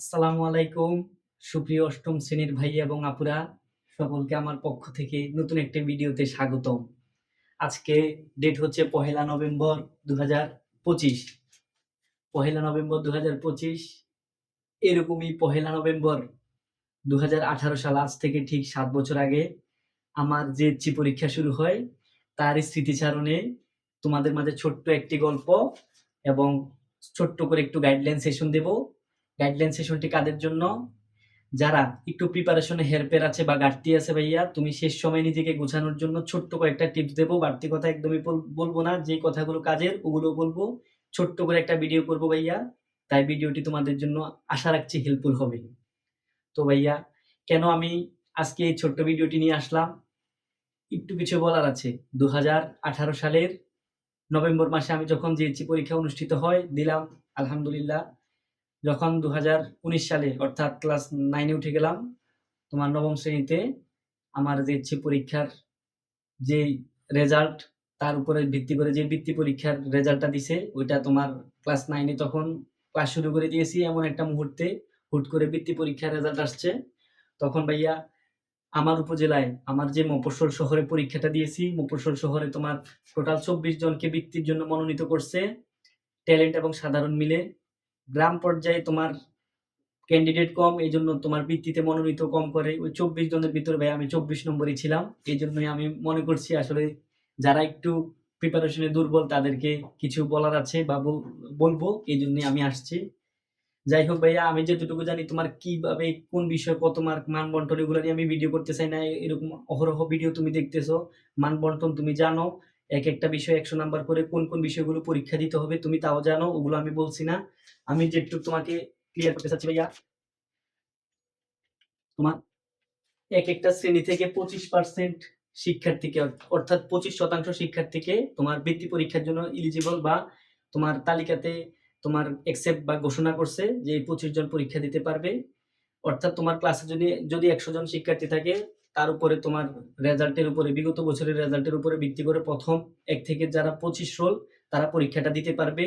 আসসালামু আলাইকুম, সুপ্রিয় অষ্টম শ্রেণির ভাই এবং আপুরা। সকলকে আমার পক্ষ থেকে নতুন একটা ভিডিওতে স্বাগতম। আজকে ডেট হচ্ছে পহেলা নভেম্বর দু হাজার পঁচিশ। পহেলা নভেম্বর দু হাজার পঁচিশ, এরকমই পহেলা নভেম্বর দু হাজার আঠারো সাল, আজ থেকে ঠিক সাত বছর আগে আমার যে চি পরীক্ষা শুরু হয়, তার স্মৃতিচারণে তোমাদের মাঝে ছোট্ট একটি গল্প এবং ছোট্ট করে একটু গাইডলাইন সেশন দেবো। গাইডলাইন সেশনটি কাদের জন্য? যারা একটু প্রিপারেশনে হেরফের আছে বা ঘাটতি আছে ভাইয়া, তুমি শেষ সময় নিজেকে গোছানোর জন্য ছোট্ট কয়েকটা টিপস দেবো। বাড়তি কথা একদমই বলব না, যে কথাগুলো কাজের ওগুলো বলব। ছোট্ট করে একটা ভিডিও করব ভাইয়া। তাই ভিডিওটি তোমাদের জন্য আশা রাখছি হেল্পফুল হবে। তো ভাইয়া, কেন আমি আজকে এই ছোট্ট ভিডিওটি নিয়ে আসলাম? একটু কিছু বলার আছে। দু হাজার আঠারো সালের নভেম্বর মাসে আমি যখন জিএসসি পরীক্ষা অনুষ্ঠিত হয়, দিলাম, আলহামদুলিল্লাহ। যখন দু হাজার উনিশ সালে অর্থাৎ ক্লাস নাইনে উঠে গেলাম, তোমার নবম শ্রেণীতে আমার যে ইচ্ছে পরীক্ষার যে রেজাল্ট তার উপরে ভিত্তি করে যে বৃত্তি পরীক্ষার রেজাল্টটা দিছে, ওইটা তোমার ক্লাস নাইনে তখন ক্লাস শুরু করে দিয়েছি এমন একটা মুহূর্তে। হুট করে বৃত্তি পরীক্ষার রেজাল্ট আসছে। তখন ভাইয়া আমার উপজেলায় আমার যে মফস্বল শহরে পরীক্ষাটা দিয়েছি, মফস্বল শহরে তোমার টোটাল চব্বিশ জনকে বৃত্তির জন্য মনোনীত করছে। ট্যালেন্ট এবং সাধারণ মিলে গ্রাম পর্যায়ে তোমার ক্যান্ডিডেট কম, এই জন্য তোমার ভিত্তিতে মনোনীত কম করে। ওই চব্বিশ জনের ভিতরে ভাই আমি চব্বিশ নম্বরই ছিলাম। এই জন্যই আমি মনে করছি আসলে যারা একটু প্রিপারেশনে দুর্বল, তাদেরকে কিছু বলার আছে বা বল- বলব, এই জন্যই আমি আসছি। যাই হোক ভাইয়া, আমি যতটুকু জানি তোমার কীভাবে, কোন বিষয়ে কত মার্ক মান বন্টন এগুলো নিয়ে আমি ভিডিও করতে চাই না। এরকম অহরহ ভিডিও তুমি দেখতেছো। মান বন্টন তুমি জানো। এক একটা বিষয় একশো নাম্বার করে কোন কোন বিষয়গুলো পরীক্ষা দিতে হবে, তুমি তাও জানো, ওগুলো আমি বলছি না। আমি যেটুকু তোমাকে ক্লিয়ার করতে চাচ্ছি ভাইয়া, তোমার এক একটা শ্রেণি থেকে পঁচিশ পার্সেন্ট শিক্ষার্থীকে, অর্থাৎ পঁচিশ শতাংশ শিক্ষার্থীকে তোমার বৃত্তি পরীক্ষার জন্য ইলিজিবল বা তোমার তালিকাতে তোমার একসেপ্ট বা ঘোষণা করছে যে পঁচিশ জন পরীক্ষা দিতে পারবে। অর্থাৎ তোমার ক্লাসে যদি যদি একশো জন শিক্ষার্থী থাকে তার উপরে তোমার রেজাল্টের উপরে, বিগত বছরের রেজাল্টের উপরে ভিত্তি করে প্রথম এক থেকে যারা পঁচিশ রোল তারা পরীক্ষাটা দিতে পারবে।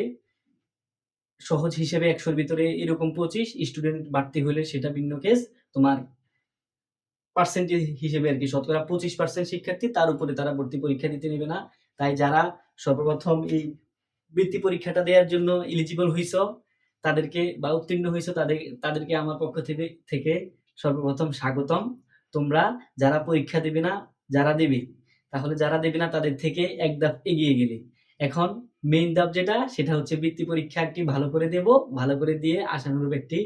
সহজ হিসেবে একশোর ভিতরে এরকম পঁচিশ স্টুডেন্ট বাড়তি হলে সেটা ভিন্ন কেস তোমার পার্সেন্টেজ হিসেবে আর কি, শতকরা পঁচিশ পার্সেন্ট শিক্ষার্থী, তার উপরে তারা ভর্তি পরীক্ষা দিতে নেবে না। তাই যারা সর্বপ্রথম এই বৃত্তি পরীক্ষাটা দেওয়ার জন্য এলিজিবল হইছ, তাদেরকে বা উত্তীর্ণ হয়েছ তাদের, তাদেরকে আমার পক্ষ থেকে থেকে সর্বপ্রথম স্বাগতম। তোমরা যারা পরীক্ষা দেবে না, যারা দেবে, তাহলে যারা দেবে না, তাদের থেকে এক ধাপ এগিয়ে গেলে। এখন মেইন ধাপ যেটা, সেটা হচ্ছে বৃত্তি পরীক্ষা একটি ভালো করে দেব, ভালো করে দিয়ে আশানুরূপ একটি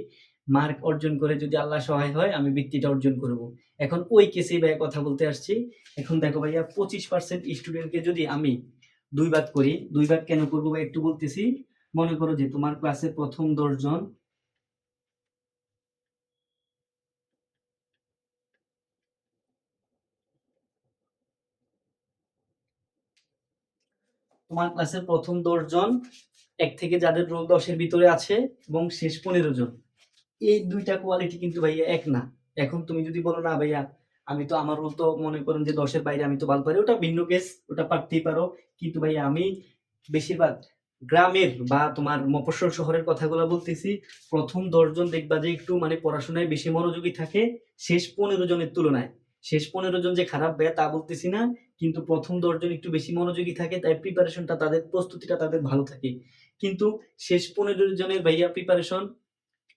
মার্ক অর্জন করে যদি আল্লাহ সহায় হয়, আমি বৃত্তিটা অর্জন করব। এখন ওই কেসেই ভাইয়া কথা বলতে আসছি। এখন দেখো ভাইয়া, পঁচিশ পার্সেন্ট স্টুডেন্টকে যদি আমি দুই ভাগ করি, দুই ভাগ কেন করব ভাই একটু বলতেছি। মনে করো যে তোমার ক্লাসে প্রথম দশজন তোমার ক্লাসের প্রথম দশজন, এক থেকে যাদের রোল দশের ভিতরে আছে এবং শেষ পনেরো জন। এই দুইটা কোয়ালিটি কিন্তু ভাইয়া এক না। এখন তুমি যদি বলো, না ভাইয়া, আমি তো আমার রোল তো মনে করেন যে দশের বাইরে আমি তো ভালো পারি। ওটা ভিন্ন কেস ওটা পারতেই পারো। কিন্তু ভাইয়া, আমি বেশিরভাগ গ্রামের বা তোমার মফস্বল শহরের কথাগুলো বলতেছি, প্রথম দশজন দেখবা যে একটু মানে পড়াশোনায় বেশি মনোযোগী থাকে, শেষ পনেরো জনের তুলনায়। শেষ পনেরো জন যে খারাপ ভাইয়া, তা বলতেছি না। কিন্তু প্রথম দশজন একটু বেশি মনোযোগী থাকে, তাই প্রিপারেশনটা তাদের, প্রস্তুতিটা তাদের ভালো থাকে। কিন্তু শেষ পনেরো জনের ভাইয়া প্রিপারেশন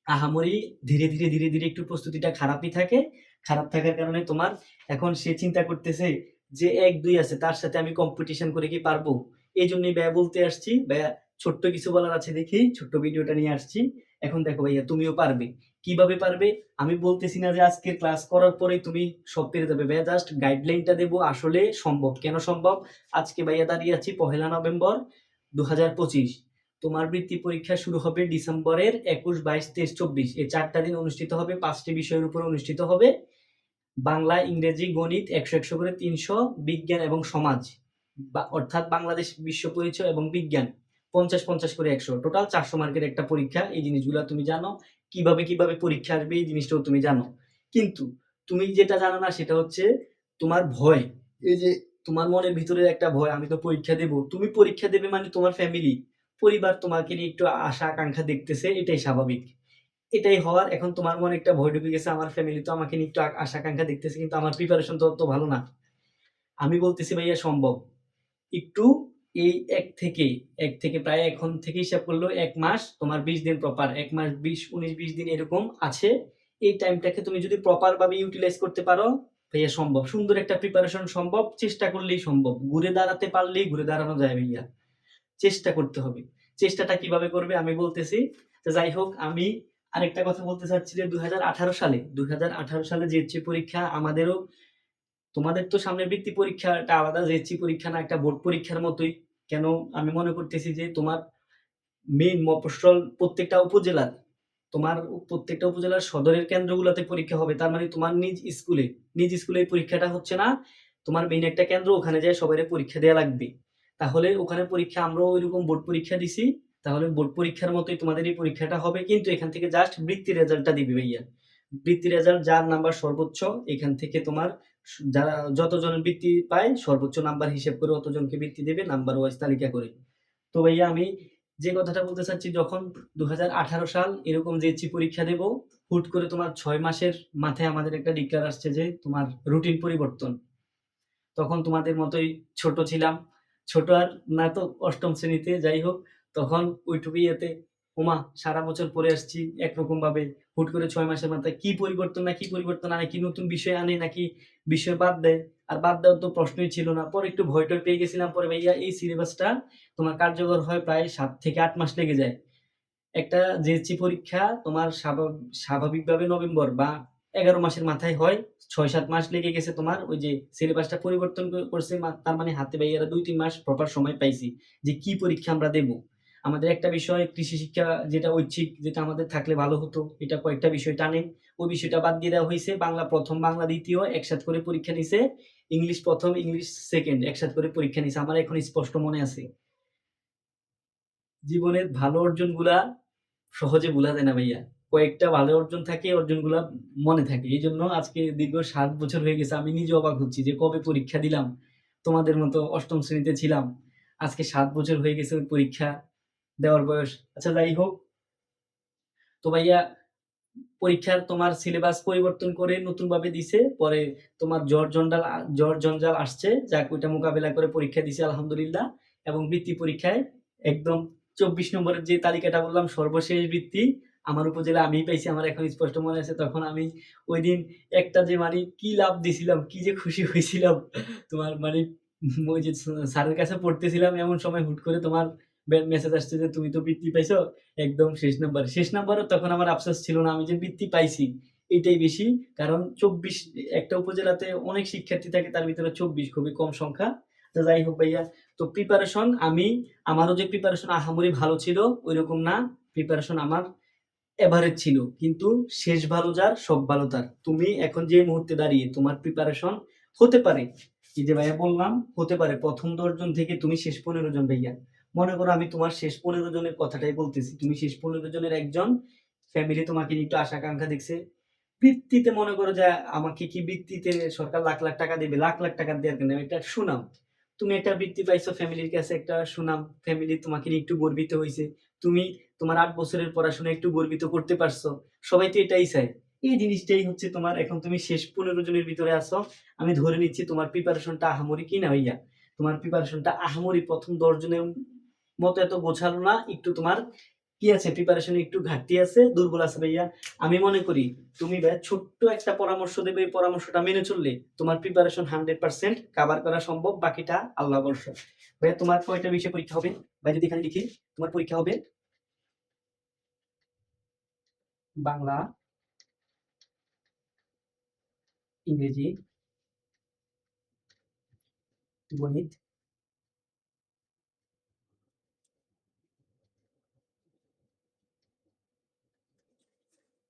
আহামরি ধীরে ধীরে ধীরে ধীরে একটু প্রস্তুতিটা খারাপই থাকে। খারাপ থাকার কারণে তোমার এখন সে চিন্তা করতেছে যে এক, দুই আছে, তার সাথে আমি কম্পিটিশন করে কি পারব? এই জন্যই ব্যয় বলতে আসছি ব্যয় ছোট্ট কিছু বলার আছে দেখি, ছোট্ট ভিডিওটা নিয়ে আসছি। এখন দেখো ভাইয়া, তুমিও পারবে। কীভাবে পারবে? আমি বলতেছি না যে আজকের ক্লাস করার পরে তুমি সব পেরে যাবে। ভাইয়া জাস্ট গাইডলাইনটা দেবো আসলে সম্ভব। কেন সম্ভব? আজকে ভাইয়া দাঁড়িয়ে আছি পহেলা নভেম্বর দু তোমার বৃত্তি পরীক্ষা শুরু হবে ডিসেম্বরের একুশ, বাইশ, তেইশ, চব্বিশ। এই চারটা দিন অনুষ্ঠিত হবে, পাঁচটি বিষয়ের উপর অনুষ্ঠিত হবে। বাংলা, ইংরেজি, গণিত একশো একশো করে তিনশো, বিজ্ঞান এবং সমাজ। অর্থাৎ বাংলাদেশ বিশ্ব পরিচয় এবং বিজ্ঞান। পঞ্চাশ পঞ্চাশ করে একশো। টোটাল চারশো মার্কের একটা পরীক্ষা। এই জিনিসগুলো তুমি জানো। কীভাবে কীভাবে পরীক্ষা আসবে এই জিনিসটাও তুমি জানো। কিন্তু তুমি যেটা জানো না সেটা হচ্ছে তোমার ভয়। এই যে তোমার মনের ভিতরে একটা ভয়, আমি তো পরীক্ষা দেব। তুমি পরীক্ষা দেবে মানে তোমার ফ্যামিলি পরিবার তোমাকে নিয়ে একটু আশা, আকাঙ্ক্ষা দেখতেছে, এটাই স্বাভাবিক। এটাই হওয়ার, এখন তোমার মনে একটা ভয় ঢুকে গেছে, আমার ফ্যামিলি তো আমাকে নিয়ে একটু আশা, আকাঙ্ক্ষা দেখতেছে, কিন্তু আমার প্রিপারেশন তো অত ভালো না। আমি বলতেছি, ভাইয়া, সম্ভব। একটু এই এক থেকে এক থেকে প্রায় এখন থেকে হিসাব করল, এক মাস, তোমার বিশ দিন প্রপার এক মাস বিশ, উনিশ, বিশ দিন এরকম আছে। এই টাইমটাকে তুমি যদি প্রপার ভাবে ইউটিলাইজ করতে পারো, ভাইয়া সম্ভব। সুন্দর একটা প্রিপারেশন সম্ভব, চেষ্টা করলেই সম্ভব। ঘুরে দাঁড়াতে পারলেই ঘুরে দাঁড়ানো যায় ভাইয়া। চেষ্টা করতে হবে। চেষ্টাটা কীভাবে করবে আমি বলতেছি। যাই হোক, আমি আরেকটা কথা বলতে চাচ্ছি যে দুই হাজার আঠারো সালে দুই হাজার আঠারো সালে যে পরীক্ষা আমাদেরও তোমাদের তো সামনে বৃত্তি পরীক্ষা পরীক্ষাটা আলাদা, জেএসসি পরীক্ষা না, একটা বোর্ড পরীক্ষার মতোই। কেন আমি মনে করতেছি যে তোমার মেইন মফস্বল প্রত্যেকটা উপজেলার, তোমার প্রত্যেকটা উপজেলার সদরের কেন্দ্রগুলোতে পরীক্ষা হবে। তার মানে তোমার নিজ স্কুলে নিজ স্কুলে পরীক্ষাটা হচ্ছে না, তোমার মেইন একটা কেন্দ্র, ওখানে যায় সবাই পরীক্ষা দেওয়া লাগবে। তাহলে ওখানে পরীক্ষা, আমরাও ওইরকম বোর্ড পরীক্ষা দিছি। তাহলে বোর্ড পরীক্ষার মতোই তোমাদের এই পরীক্ষাটা হবে, কিন্তু এখান থেকে জাস্ট বৃত্তি রেজাল্টটা দিবে ভাইয়া। বৃত্তি রেজাল্ট যার নাম্বার সর্বোচ্চ, এখান থেকে তোমার যারা যতজন বৃত্তি পায়, সর্বোচ্চ নাম্বার হিসেব করে অতজনকে বৃত্তি দেবে নাম্বার ওয়াইজ তালিকা করে। তো ভাইয়া, আমি যে কথাটা বলতে চাচ্ছি, যখন দু হাজার আঠারো সাল এরকম জেএসসি পরীক্ষা দেব, হুট করে তোমার ছয় মাসের মাথায় আমাদের একটা ডিক্লার আসছে যে তোমার রুটিন পরিবর্তন। তখন তোমাদের মতোই ছোট ছিলাম। ছোট আর না তো অষ্টম শ্রেণীতে, যাই হোক, তখন ওইটুকুই ইয়েতে ওমা, সারা বছর পরে আসছি একরকম ভাবে হুট করে ছয় মাসের মাথায় কি পরিবর্তন না কি পরিবর্তন আনে, কি নতুন বিষয় আনে, নাকি বিষয় বাদ দেয়? আর বাদ দেওয়ার তো প্রশ্নই ছিল না। পরে একটু ভয় টয় পেয়ে গেছিলাম। পরে ভাইয়া, এই সিলেবাসটা তোমার কার্যকর হয় প্রায় সাত থেকে আট মাস লেগে যায়। একটা জেএসসি পরীক্ষা তোমার স্বাভাব- স্বাভাবিকভাবে নভেম্বর বা এগারো মাসের মাথায় হয়। ছয় সাত মাস লেগে গেছে তোমার। ওই যে সিলেবাসটা পরিবর্তন কর- করছে তার মানে হাতে ভাইয়ারা দুই তিন মাস প্রপার সময় পাইছি যে কি পরীক্ষা আমরা দেব। আমাদের একটা বিষয়, কৃষি শিক্ষা যেটা ঐচ্ছিক, যেটা আমাদের থাকলে ভালো হতো, এটা কয়েকটা বিষয় টানে। ওই বিষয়টা বাদ দিয়ে দেওয়া হয়েছে। বাংলা প্রথম, বাংলা দ্বিতীয় একসাথ করে পরীক্ষা নিছে। ইংলিশ প্রথম, ইংলিশ সেকেন্ড একসাথে করে পরীক্ষা নিছে। আমার এখন স্পষ্ট মনে আছে। জীবনের ভালো অর্জনগুলা সহজে ভোলা যায় না ভাইয়া। কয়েকটা ভালো অর্জন থাকে, অর্জনগুলা মনে থাকে। এই জন্য আজকে দীর্ঘ সাত বছর হয়ে গেছে, আমি নিজে অবাক হচ্ছি যে কবে পরীক্ষা দিলাম? তোমাদের মতো অষ্টম শ্রেণীতে ছিলাম। আজকে সাত বছর হয়ে গেছে ওই পরীক্ষা। দেওয়ার বয়স। আচ্ছা যাই হোক। তো ভাইয়া, পরীক্ষার তোমার সিলেবাস পরিবর্তন করে নতুন ভাবে দিছে, পরে তোমার জ্বর জঞ্জাল জ্বর জঞ্জাল আসছে, যাক, ওইটা মোকাবেলা করে পরীক্ষা দিছে, আলহামদুলিল্লাহ। এবং বৃত্তি পরীক্ষায় একদম চব্বিশ নম্বরের যে তালিকাটা বললাম, সর্বশেষ বৃত্তি, আমার উপজেলা আমিই পাইছি, আমার এখন স্পষ্ট মনে আছে, তখন আমি ওই দিন একটা যে মানে কি লাভ দিছিলাম, কি যে খুশি হয়েছিলাম, তোমার মানে ওই যে স্যারের কাছে পড়তেছিলাম, এমন সময় হুট করে তোমার মেসেজ আসছে যে, তুমি তো বৃত্তি পাইছো? একদম শেষ নাম্বার শেষ নাম্বারও তখন আমার আফসোস ছিল না, আমি যে বৃত্তি পাইছি, এটাই বেশি। কারণ চব্বিশ, একটা উপজেলাতে অনেক শিক্ষার্থী থাকে, তার ভিতরে চব্বিশ খুবই কম সংখ্যা। তো যাই হোক ভাইয়া, তো প্রিপারেশন আমি, আমারও যে প্রিপারেশন আহামরি ভালো ছিল ওই রকম না। প্রিপারেশন আমার এভারেজ ছিল, কিন্তু শেষ ভালো যার, সব ভালো তার। তুমি এখন যে মুহূর্তে দাঁড়িয়ে, তোমার প্রিপারেশন হতে পারে। এই যে ভাইয়া বললাম, হতে পারে। প্রথম দশজন থেকে তুমি শেষ পনেরো জন ভাইয়া। মনে করো আমি তোমার শেষ পনেরো জনের কথাটাই বলতেছি। তুমি শেষ পনেরো জনের একজন ফ্যামিলি তোমাকে একটু আশা আকাঙ্ক্ষা দেখছে বৃত্তিতে মনে করো যে আমাকে কি বৃত্তিতে সরকার লাখ লাখ টাকা দেবে? লাখ লাখ টাকা দেওয়ার কেন? এটা সুনাম। তুমি একটা বৃত্তি পাইছো ফ্যামিলির কাছে একটা সুনাম। ফ্যামিলি তোমাকে একটু গর্বিত হয়েছে তুমি তোমার আট বছরের পড়াশোনা একটু গর্বিত করতে পারছ। সবাই তো এটাই চায়। এই জিনিসটাই হচ্ছে তোমার এখন তুমি শেষ পনেরো জনের ভিতরে আসো আমি ধরে নিচ্ছি তোমার প্রিপারেশনটা আহামরি কি না ভাইয়া? তোমার প্রিপারেশনটা আহামরি প্রথম দশ জনের মতো এত গোছালো না, একটু তোমার কি আছে প্রিপারেশনে একটু ঘাটতি আছে? দুর্বল আছে ভাইয়া। আমি মনে করি তুমি ভাই ছোট্ট একটা পরামর্শ দেবে, এই পরামর্শটা মেনে চললে তোমার প্রিপারেশন হান্ড্রেড পার্সেন্ট কাভার করা সম্ভব, বাকিটা আল্লাহ ভরসা। ভাইয়া তোমার কয়টা বিষয়ে পরীক্ষা হবে? ভাই যদি এখানে লিখি, তোমার পরীক্ষা হবে বাংলা, ইংরেজি, গণিত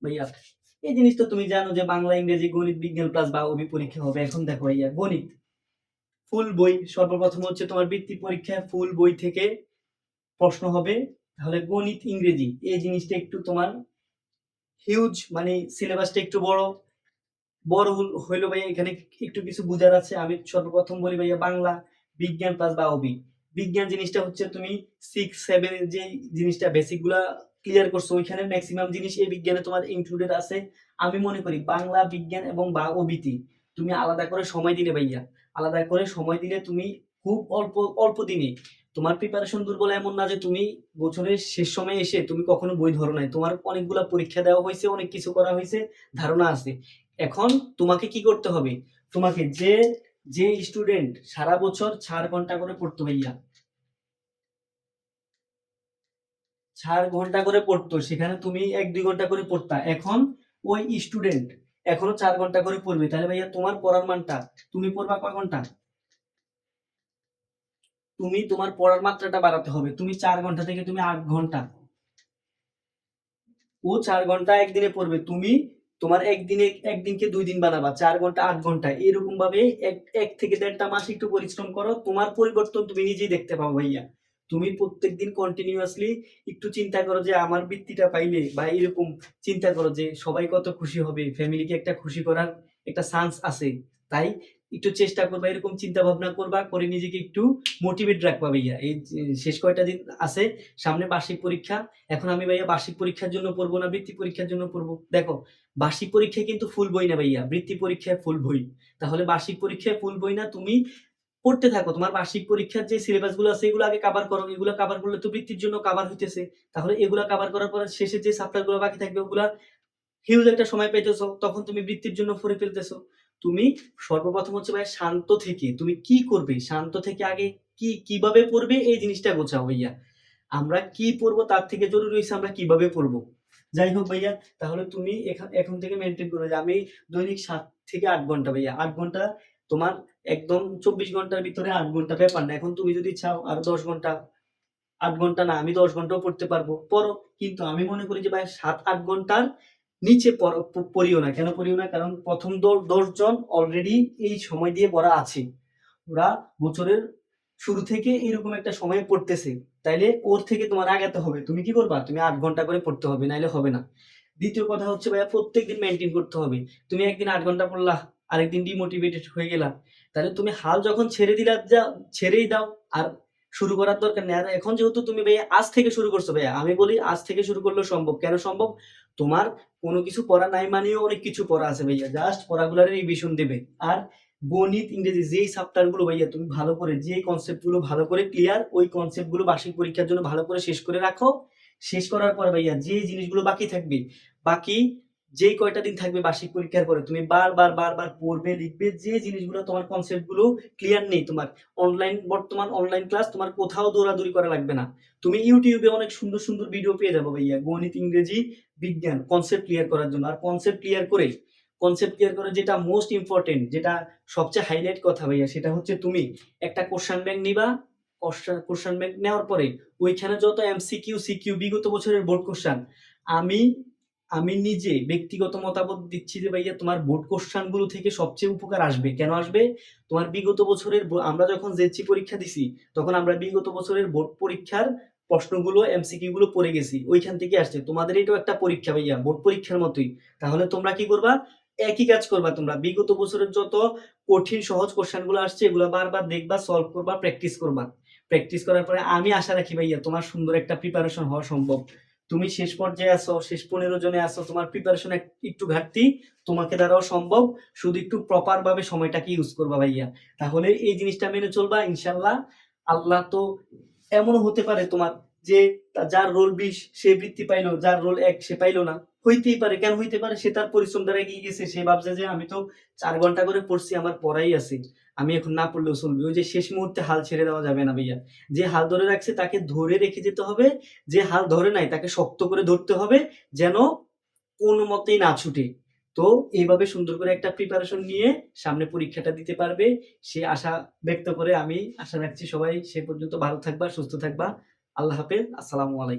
ভাইয়া, এই জিনিস তো তুমি জানো যে বাংলা, ইংরেজি, গণিত, বিজ্ঞান প্লাস বা অবি পরীক্ষা হবে এখন দেখো ভাইয়া, গণিত। ফুল বই, সর্বপ্রথম হচ্ছে তোমার বৃত্তি পরীক্ষায় ফুল বই থেকে প্রশ্ন হবে, তাহলে গণিত, ইংরেজি, এই জিনিসটা একটু তোমার হিউজ মানে সিলেবাসটা একটু বড়। বড় হইল ভাইয়া, এখানে একটু কিছু বুঝার আছে, আমি সর্বপ্রথম বলি ভাইয়া বাংলা, বিজ্ঞান প্লাস বা অবি বিজ্ঞান জিনিসটা হচ্ছে তুমি সিক্স সেভেন যে জিনিসটা বেসিকগুলা ক্লিয়ার করছ, ওইখানে ম্যাক্সিমাম জিনিস এই বিজ্ঞানে তোমার ইনক্লুডেড আছে। আমি মনে করি বাংলা বিজ্ঞান এবং বা ওবিতি তুমি আলাদা করে সময় দিলে ভাইয়া, আলাদা করে সময় দিলে তুমি খুব অল্প অল্প দিনে। তোমার প্রিপারেশন দুর্বল এমন না যে তুমি বছরের শেষ সময় এসে তুমি কখনো বই ধরো নাই। তোমার অনেকগুলা পরীক্ষা দেওয়া হয়েছে, অনেক কিছু করা হয়েছে, ধারণা আছে। এখন তোমাকে কি করতে হবে? তোমাকে যে যে স্টুডেন্ট সারা বছর চার ঘণ্টা করে পড়তো ভাইয়া চার ঘণ্টা করে পড়তো, সেখানে তুমি এক, দুই ঘণ্টা করে পড়তা। এখন ওই স্টুডেন্ট এখনও চার ঘণ্টা করে পড়বে। তাহলে ভাইয়া তোমার পড়ার মানটা? তুমি পড়বা কয় ঘণ্টা? তুমি তোমার পড়ার মাত্রাটা বাড়াতে হবে। তুমি চার ঘণ্টা থেকে তুমি আট ঘণ্টা। ও চার ঘণ্টা একদিনে পড়বে। তুমি তোমার একদিনে, একদিনকে দুই দিন বানাবা। চার ঘণ্টা, আট ঘণ্টা। এরকম ভাবে এক থেকে দেড়টা মাস একটু পরিশ্রম করো। তোমার পরিবর্তন তুমি নিজেই দেখতে পাবো ভাইয়া। তুমি প্রত্যেকদিন কন্টিনিউয়াসলি একটু চিন্তা করো যে আমার বৃত্তিটা পাইলে বা এরকম চিন্তা করো যে সবাই কত খুশি হবে ফ্যামিলিকে একটা খুশি করার একটা চান্স আছে। তাই একটু চেষ্টা করবা, এরকম চিন্তা ভাবনা করবা, করে নিজেকে একটু মোটিভেট রাখবা ভাইয়া। এই শেষ কয়টা দিন আছে, সামনে বার্ষিক পরীক্ষা। এখন আমি ভাইয়া বার্ষিক পরীক্ষার জন্য পড়ব না, বৃত্তি পরীক্ষার জন্য পড়ব। দেখো, বার্ষিক পরীক্ষায় কিন্তু ফুল বই না ভাইয়া, বৃত্তি পরীক্ষায় ফুল বই। তাহলে বার্ষিক পরীক্ষায় ফুল বই না, তুমি পড়তে থাকো, তোমার বার্ষিক পরীক্ষার যে সিলেবাসগুলো আছে, এগুলো আগে কাভার করো, এগুলো কাভার করলে তো বৃত্তির জন্য কাভার হইতেছে। তাহলে এগুলা কাভার করার পর শেষে যে চ্যাপ্টারগুলো বাকি থাকবে, ওগুলা হিউজ একটা সময় পেতেছো, তখন তুমি বৃত্তির জন্য পড়ে ফেলতেছো। তুমি সর্বপ্রথম হচ্ছে ভাই শান্ত থেকে, তুমি কি করবে? শান্ত থেকে আগে কি, কীভাবে পড়বে? এই জিনিসটা গোছাও ভাইয়া। আমরা কি পড়ব? তার থেকে জরুরি হয়েছে আমরা কীভাবে পড়ব? যাই হোক ভাইয়া, তাহলে তুমি এখা- এখন থেকে মেনটেন করো যে আমি দৈনিক সাত থেকে আট ঘণ্টা ভাইয়া, আট ঘণ্টা তোমার একদম চব্বিশ ঘণ্টার ভিতরে আট ঘণ্টা ব্যাপার না। এখন তুমি যদি চাও আর দশ ঘণ্টা, আট ঘণ্টা না, আমি দশ ঘন্টাও পড়তে পারব। পড়ো, কিন্তু আমি মনে করি যে ভাই, সাত, আট ঘণ্টার নিচে পড়িও না। কেন পড়িও না? কারণ প্রথম দশ দশজন অলরেডি এই সময় দিয়ে পড়া আছে। ওরা বছরের শুরু থেকে এরকম একটা সময় পড়তেছে। তাইলে ওর থেকে তোমার আগাতে হবে। তুমি কি করবা? তুমি আট ঘণ্টা করে পড়তে হবে, নাইলে হবে না। দ্বিতীয় কথা হচ্ছে ভাইয়া, প্রত্যেকদিন মেনটেন করতে হবে। তুমি একদিন আট ঘণ্টা পড়লা আরেকদিন ডিমোটিভেটেড হয়ে গেলাম। তাহলে তুমি হাল যখন ছেড়ে দিলা, যা ছেড়েই দাও। আর শুরু করার দরকার নেই। এখন যেহেতু তুমি ভাইয়া আজ থেকে শুরু করছ ভাইয়া, আমি বলি আজ থেকে শুরু করলেও সম্ভব। কেন সম্ভব? তোমার কোনো কিছু পড়া নাই মানেও অনেক কিছু পড়া আছে ভাইয়া। জাস্ট পড়াগুলার রিভিশন দেবে। আর গণিত, ইংরেজি যেই সাপ্তারগুলো ভাইয়া তুমি ভালো করে, যে কনসেপ্টগুলো ভালো করে ক্লিয়ার ওই কনসেপ্টগুলো বার্ষিক পরীক্ষার জন্য ভালো করে শেষ করে রাখো। শেষ করার পরে ভাইয়া যে জিনিসগুলো বাকি থাকবে, বাকি যেই কয়টা দিন থাকবে বার্ষিক পরীক্ষার পরে, তুমি বারবার বারবার পড়বে, লিখবে, যে জিনিসগুলো তোমার কনসেপ্টগুলো ক্লিয়ার নেই, তোমার অনলাইন বর্তমান অনলাইন ক্লাস তোমার কোথাও দৌড়াদৌড়ি করা লাগবে না। তুমি ইউটিউবে অনেক সুন্দর সুন্দর ভিডিও পেয়ে যাব ভাইয়া, গণিত, ইংরেজি, বিজ্ঞান কনসেপ্ট ক্লিয়ার করার জন্য। আর কনসেপ্ট ক্লিয়ার করে কনসেপ্ট ক্লিয়ার করে যেটা মোস্ট ইম্পর্টেন্ট যেটা সবচেয়ে হাইলাইট কথা ভাইয়া, সেটা হচ্ছে তুমি একটা কোশ্চান ব্যাংক নিবা কোশ্চান ব্যাংক নেওয়ার পরে ওইখানে যত এমসিকিউ সিকিউ বিগত বছরের বোর্ড কোশ্চান আমি আমি নিজে ব্যক্তিগত মতামত দিচ্ছি যে ভাইয়া, তোমার বোর্ড কোশ্চানগুলো থেকে সবচেয়ে উপকার আসবে। কেন আসবে? তোমার বিগত বছরের আমরা যখন জেচি পরীক্ষা দিছি, তখন আমরা বিগত বছরের বোর্ড পরীক্ষার প্রশ্নগুলো এমসিকিউ গুলো পড়ে গেছি। ওইখান থেকে আসছে। তোমাদের এটাও একটা পরীক্ষা ভাইয়া বোর্ড পরীক্ষার মতোই। তাহলে তোমরা কি করবা? একই কাজ করবা তোমরা। বিগত বছরের যত কঠিন, সহজ কোশ্চেনগুলো আসছে, এগুলো বারবার দেখবা সলভ করবা প্র্যাকটিস করবা। প্র্যাকটিস করার পরে আমি আশা রাখি ভাইয়া, তোমার সুন্দর একটা প্রিপারেশন হওয়া সম্ভব। তুমি শেষ পর্যায়ে আসো, শেষ পনেরো জনে আসো, তোমার প্রিপারেশন একটু ঘাটতি, তোমাকে দ্বারাও সম্ভব। শুধু একটু প্রপার ভাবে সময়টাকে ইউজ করবা ভাইয়া। তাহলে এই জিনিসটা মেনে চলবা ইনশাল্লাহ আল্লাহ তো এমন হতে পারে তোমার যে যার রোল বিশ সে বৃত্তি পাইলো, যার রোল এক সে পাইলো না। হইতেই পারে, কেন হইতে পারে? সে তার পরিশ্রম দ্বারা এগিয়ে গেছে। সে ভাবছে যে আমি তো চার ঘণ্টা করে পড়ছি, আমার পড়াই আছে। আমি এখন না পড়লেও চলবে। ওই যে শেষ মুহূর্তে হাল ছেড়ে দেওয়া যাবে না ভাইয়া। যে হাল ধরে রাখছে তাকে ধরে রেখে যেতে হবে। যে হাল ধরে নাই তাকে শক্ত করে ধরতে হবে যেন কোনো মতেই না ছুটে। তো এইভাবে সুন্দর করে একটা প্রিপারেশন নিয়ে সামনে পরীক্ষাটা দিতে পারবে। সে আশা ব্যক্ত করে আমি আশা রাখছি সবাই সে পর্যন্ত ভালো থাকবা, সুস্থ থাকবা। আল্লাহ হাফেজ। আসসালামু আলাইকুম।